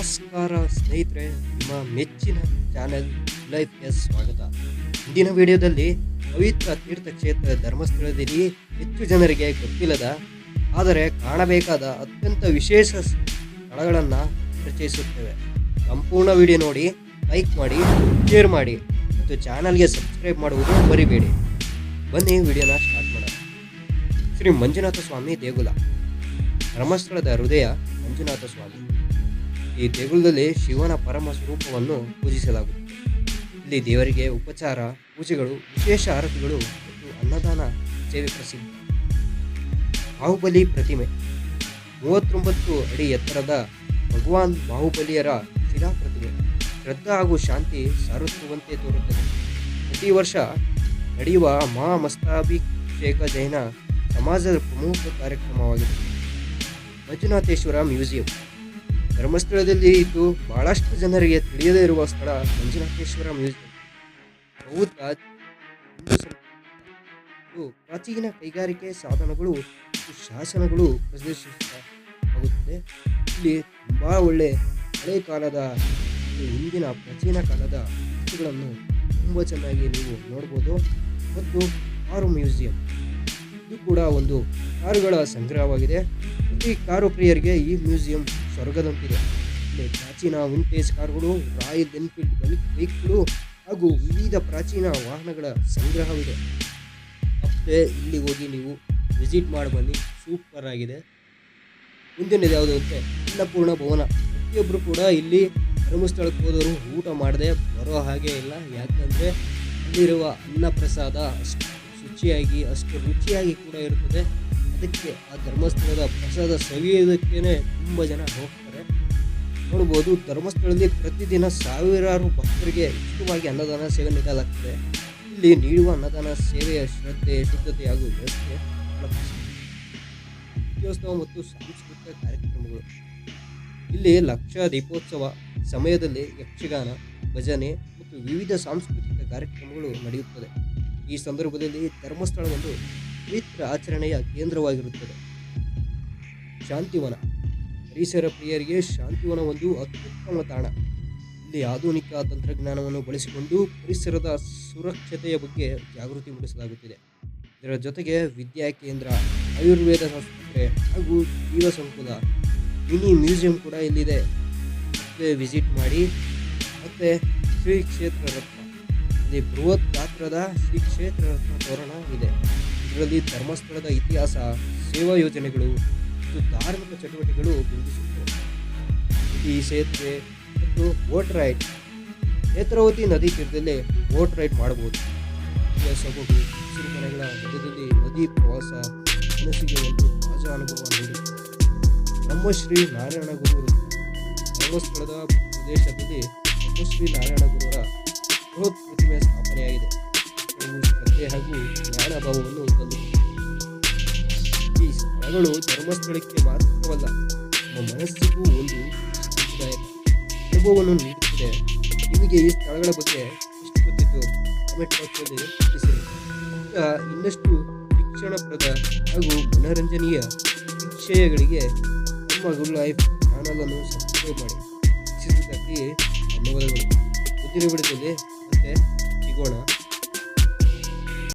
ನಮಸ್ಕಾರ ಸ್ನೇಹಿತರೆ, ನಿಮ್ಮ ಮೆಚ್ಚಿನ ಚಾನೆಲ್ ಲೈಫ್ಗೆ ಸ್ವಾಗತ. ಇಂದಿನ ವಿಡಿಯೋದಲ್ಲಿ ಪವಿತ್ರ ತೀರ್ಥಕ್ಷೇತ್ರ ಧರ್ಮಸ್ಥಳದಲ್ಲಿ ಹೆಚ್ಚು ಜನರಿಗೆ ಗೊತ್ತಿಲ್ಲದ, ಆದರೆ ಕಾಣಬೇಕಾದ ಅತ್ಯಂತ ವಿಶೇಷ ಸ್ಥಳಗಳನ್ನು ಪರಿಚಯಿಸುತ್ತೇವೆ. ಸಂಪೂರ್ಣ ವಿಡಿಯೋ ನೋಡಿ, ಲೈಕ್ ಮಾಡಿ, ಶೇರ್ ಮಾಡಿ ಮತ್ತು ಚಾನಲ್ಗೆ ಸಬ್ಸ್ಕ್ರೈಬ್ ಮಾಡುವುದು ಮರಿಬೇಡಿ. ಬನ್ನಿ ವಿಡಿಯೋನ ಸ್ಟಾರ್ಟ್ ಮಾಡೋಣ. ಶ್ರೀ ಮಂಜುನಾಥ ಸ್ವಾಮಿ ದೇಗುಲ. ಧರ್ಮಸ್ಥಳದ ಹೃದಯ ಮಂಜುನಾಥ ಸ್ವಾಮಿ. ಈ ದೇಗುಲದಲ್ಲಿ ಶಿವನ ಪರಮ ಸ್ವರೂಪವನ್ನು ಪೂಜಿಸಲಾಗುತ್ತದೆ. ಇಲ್ಲಿ ದೇವರಿಗೆ ಉಪಚಾರ, ಪೂಜೆಗಳು, ವಿಶೇಷ ಆರತಿಗಳು ಮತ್ತು ಅನ್ನದಾನ ಸೇವೆ ಪ್ರಸಿದ್ಧ. ಬಾಹುಬಲಿ ಪ್ರತಿಮೆ. ಮೂವತ್ತೊಂಬತ್ತು ಅಡಿ ಎತ್ತರದ ಭಗವಾನ್ ಬಾಹುಬಲಿಯರ ಶಿಲಾ ಪ್ರತಿಮೆ. ಶ್ರದ್ಧಾ ಹಾಗೂ ಶಾಂತಿ ಸಾರುತ್ತಿರುವಂತೆ ತೋರುತ್ತದೆ. ಪ್ರತಿ ವರ್ಷ ನಡೆಯುವ ಮಹಾಮಸ್ತಾಭಿಷೇಕ ಜೈನ ಸಮಾಜದ ಪ್ರಮುಖ ಕಾರ್ಯಕ್ರಮವಾಗಿದೆ. ಮಂಜುನಾಥೇಶ್ವರ ಮ್ಯೂಸಿಯಂ. ಧರ್ಮಸ್ಥಳದಲ್ಲಿ ಇದ್ದು ಬಹಳಷ್ಟು ಜನರಿಗೆ ತಿಳಿಯದೇ ಇರುವ ಸ್ಥಳ ಮಂಜುನಾಥೇಶ್ವರ ಮ್ಯೂಸಿಯಂ. ಬೌದ್ಧ ಪ್ರಾಚೀನ ಕೈಗಾರಿಕೆ ಸಾಧನಗಳು ಶಾಸನಗಳು ಪ್ರದರ್ಶಿಸಲಾಗುತ್ತದೆ ಇಲ್ಲಿ ತುಂಬಾ ಒಳ್ಳೆ ಹಳೆ ಕಾಲದ ಹಿಂದಿನ ಪ್ರಾಚೀನ ಕಾಲದ ವಸ್ತುಗಳನ್ನು ತುಂಬ ಚೆನ್ನಾಗಿ ನೀವು ನೋಡ್ಬೋದು. ಮತ್ತು ಕಾರು ಮ್ಯೂಸಿಯಂ. ಇದು ಕೂಡ ಒಂದು ಕಾರುಗಳ ಸಂಗ್ರಹವಾಗಿದೆ. ಈ ಕಾರು ಪ್ರಿಯರಿಗೆ ಈ ಮ್ಯೂಸಿಯಂ ಸ್ವರ್ಗದಂತಿದೆ ಇಲ್ಲಿ ಪ್ರಾಚೀನ ವಿಂಟೇಜ್ ಕಾರ್ಗಳು, ರಾಯಲ್ ಎನ್ಫೀಲ್ಡ್ ಬೈಕ್ ಬೈಕ್ಗಳು ಹಾಗೂ ವಿವಿಧ ಪ್ರಾಚೀನ ವಾಹನಗಳ ಸಂಗ್ರಹವಿದೆ. ಮತ್ತೆ ಇಲ್ಲಿ ಹೋಗಿ ನೀವು ವಿಸಿಟ್ ಮಾಡಿ ಬನ್ನಿ. ಸೂಪರ್ ಆಗಿದೆ. ಮುಂದಿನದು ಯಾವುದು ಅಂದರೆ ಅನ್ನಪೂರ್ಣ ಭವನ. ಪ್ರತಿಯೊಬ್ಬರು ಕೂಡ ಇಲ್ಲಿ ಧರ್ಮಸ್ಥಳಕ್ಕೆ ಹೋದವರು ಊಟ ಮಾಡದೆ ಬರೋ ಹಾಗೆ ಇಲ್ಲ. ಯಾಕಂದರೆ ಅಲ್ಲಿರುವ ಅನ್ನ ಪ್ರಸಾದ ಅಷ್ಟು ಶುಚಿಯಾಗಿ, ಅಷ್ಟು ರುಚಿಯಾಗಿ ಕೂಡ ಇರುತ್ತದೆ ಅದಕ್ಕೆ ಆ ಧರ್ಮಸ್ಥಳದ ಪ್ರಸಾದ ಸವಿಯೋದಕ್ಕೇ ತುಂಬ ಜನ ಹೋಗ್ತಾರೆ. ನೋಡ್ಬೋದು ಧರ್ಮಸ್ಥಳದಲ್ಲಿ ಪ್ರತಿದಿನ ಸಾವಿರಾರು ಭಕ್ತರಿಗೆ ಉಚಿತವಾಗಿ ಅನ್ನದಾನ ಸೇವೆ ನೀಡಲಾಗ್ತದೆ. ಇಲ್ಲಿ ನೀಡುವ ಅನ್ನದಾನ ಸೇವೆಯ ಶ್ರದ್ಧೆ, ಶುದ್ಧತೆ ಹಾಗೂ ವ್ಯವಸ್ಥೆ ಪ್ರಸಿದ್ಧ. ಮತ್ತು ಸಾಂಸ್ಕೃತಿಕ ಕಾರ್ಯಕ್ರಮಗಳು. ಇಲ್ಲಿ ಲಕ್ಷ ದೀಪೋತ್ಸವ ಸಮಯದಲ್ಲಿ ಯಕ್ಷಗಾನ, ಭಜನೆ ಮತ್ತು ವಿವಿಧ ಸಾಂಸ್ಕೃತಿಕ ಕಾರ್ಯಕ್ರಮಗಳು ನಡೆಯುತ್ತದೆ. ಈ ಸಂದರ್ಭದಲ್ಲಿ ಧರ್ಮಸ್ಥಳ ಒಂದು ಪವಿತ್ರ ಆಚರಣೆಯ ಕೇಂದ್ರವಾಗಿರುತ್ತದೆ. ಶಾಂತಿವನ. ಪರಿಸರ ಪ್ರಿಯರಿಗೆ ಶಾಂತಿವನ ಒಂದು ಅತ್ಯುತ್ತಮ ತಾಣ. ಇಲ್ಲಿ ಆಧುನಿಕ ತಂತ್ರಜ್ಞಾನವನ್ನು ಬಳಸಿಕೊಂಡು ಪರಿಸರದ ಸುರಕ್ಷತೆಯ ಬಗ್ಗೆ ಜಾಗೃತಿ ಮೂಡಿಸಲಾಗುತ್ತಿದೆ. ಇದರ ಜೊತೆಗೆ ವಿದ್ಯಾ ಕೇಂದ್ರ, ಆಯುರ್ವೇದ ಆಸ್ಪತ್ರೆ ಹಾಗೂ ಜೀವ ಸಂಕುಲ ಮಿನಿ ಮ್ಯೂಸಿಯಂ ಕೂಡ ಇಲ್ಲಿದೆ. ವಿಸಿಟ್ ಮಾಡಿ, ಮತ್ತು ಶ್ರೀ ಕ್ಷೇತ್ರ ರತ್ನ ಇಲ್ಲಿ ಬೃಹತ್ ಗಾತ್ರದ ಶ್ರೀ ಕ್ಷೇತ್ರ ರತ್ನ ತೋರಣ ಇದೆ. ಇದರಲ್ಲಿ ಧರ್ಮಸ್ಥಳದ ಇತಿಹಾಸ, ಸೇವಾ ಯೋಜನೆಗಳು ಮತ್ತು ಧಾರ್ಮಿಕ ಚಟುವಟಿಕೆಗಳು ಬಿಂಬಿಸುತ್ತವೆ ಈ ಸೇತುವೆ ಮತ್ತು ಬೋಟ್ ರೈಡ್. ನೇತ್ರಾವತಿ ನದಿ ತೀರದಲ್ಲಿ ಬೋಟ್ ರೈಡ್ ಮಾಡಬಹುದು. ಸೊಬಗು ಸಿರಿಮನೆಗಳ ಮಧ್ಯದಲ್ಲಿ ನದಿ ಪ್ರವಾಸ, ಮನಸ್ಸಿಗೆ ಒಂದು ತಾಜಾ ಅನುಭವ ನಮ್ಮ ಶ್ರೀ ನಾರಾಯಣ ಗುರುವರು ಧರ್ಮಸ್ಥಳದ ಪ್ರದೇಶದಲ್ಲಿ ಶ್ರೀ ನಾರಾಯಣ ಗುರುವರ ಬೃಹತ್ ಪ್ರತಿಮೆ ಸ್ಥಾಪನೆಯಾಗಿದೆ. ಶ್ರದ್ಧೆ ಹಾಗೂ ಜ್ಞಾನ ಭಾವವನ್ನು ತಂದು ಈ ಸ್ಥಳಗಳು ಧರ್ಮಸ್ಥಳಕ್ಕೆ ಮಾತ್ರವಲ್ಲ ನಮ್ಮ ಮನಸ್ಸಿಗೂ ಒಂದು ಅನುಭವವನ್ನು ನೀಡುತ್ತದೆ ನಿಮಗೆ ಈ ಸ್ಥಳಗಳ ಬಗ್ಗೆ ಎಷ್ಟು ಗೊತ್ತಿತ್ತು ಕಾಮೆಂಟ್ ಬಾಕ್ಸ್ನಲ್ಲಿ ತಿಳಿಸಿರಿ ಇನ್ನಷ್ಟು ಶಿಕ್ಷಣಪ್ರದ ಹಾಗೂ ಮನೋರಂಜನೀಯ ವಿಷಯಗಳಿಗೆ ನಮ್ಮ ಗುಡ್ ಲೈಫ್ ಚಾನಲನ್ನು ಸಬ್ಸ್ಕ್ರೈಬ್ ಮಾಡಿ ವೀಕ್ಷಿಸಿದ್ದಕ್ಕೆ ಧನ್ಯವಾದಗಳು ಮುಂದಿನ ವಿಡಿಯೋದಲ್ಲಿ ಮತ್ತೆ ಸಿಗೋಣ